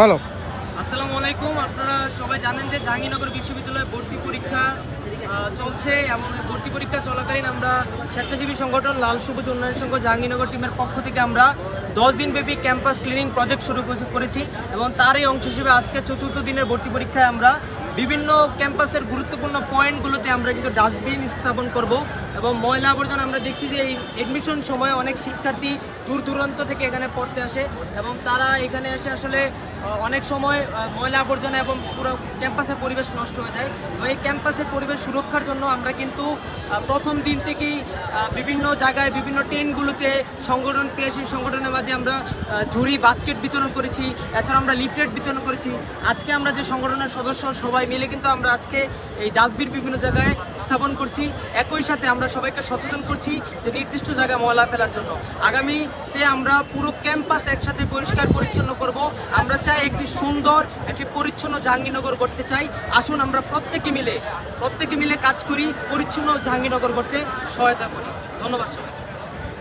বলো আসসালামু আলাইকুম। আপনারা সবাই জানেন যে জাহাঙ্গীরনগর বিশ্ববিদ্যালয়ে ভর্তি পরীক্ষা চলছে এবং ভর্তি পরীক্ষা চলাকালীন আমরা স্বেচ্ছাসেবী সংগঠন লাল সবুজ উন্নয়ন সংঘ জাহাঙ্গীরনগর টিমের পক্ষ থেকে আমরা দশ দিনব্যাপী ক্যাম্পাস ক্লিনিং প্রজেক্ট শুরু করেছি এবং তারই অংশ হিসেবে আজকে চতুর্থ দিনের ভর্তি পরীক্ষায় আমরা বিভিন্ন ক্যাম্পাসের গুরুত্বপূর্ণ পয়েন্টগুলোতে আমরা কিন্তু ডাস্টবিন স্থাপন করব এবং ময়লা আবর্জনা আমরা দেখছি যে এই এডমিশন সময়ে অনেক শিক্ষার্থী দূর দূরান্ত থেকে এখানে পড়তে আসে এবং তারা এখানে এসে আসলে অনেক সময় ময়লা আবর্জনা এবং পুরো ক্যাম্পাসের পরিবেশ নষ্ট হয়ে যায়। তো এই ক্যাম্পাসের পরিবেশ সুরক্ষার জন্য আমরা কিন্তু প্রথম দিন থেকেই বিভিন্ন জায়গায়, বিভিন্ন ট্রেনগুলোতে সংগঠন, ক্রিয়াশীল সংগঠনের মাঝে আমরা ঝুড়ি, বাস্কেট বিতরণ করেছি। এছাড়া আমরা লিফলেট বিতরণ করেছি। আজকে আমরা যে সংগঠনের সদস্য, সবাই মিলে কিন্তু আমরা আজকে এই ডাস্টবিন বিভিন্ন জায়গায় স্থাপন করছি। একই সাথে আমরা সবাইকে সচেতন করছি যে নির্দিষ্ট জায়গায় ময়লা ফেলার জন্য। আগামীতে আমরা পুরো ক্যাম্পাস একসাথে পরিষ্কার, পরিচ্ছন্ন করব। একটি সুন্দর, একটি পরিচ্ছন্ন জাহাঙ্গীরনগর করতে চাই। আসুন আমরা প্রত্যেকে মিলে প্রত্যেকে মিলে কাজ করি, পরিচ্ছন্ন জাহাঙ্গীরনগর করতে সহায়তা করি। ধন্যবাদ সবাই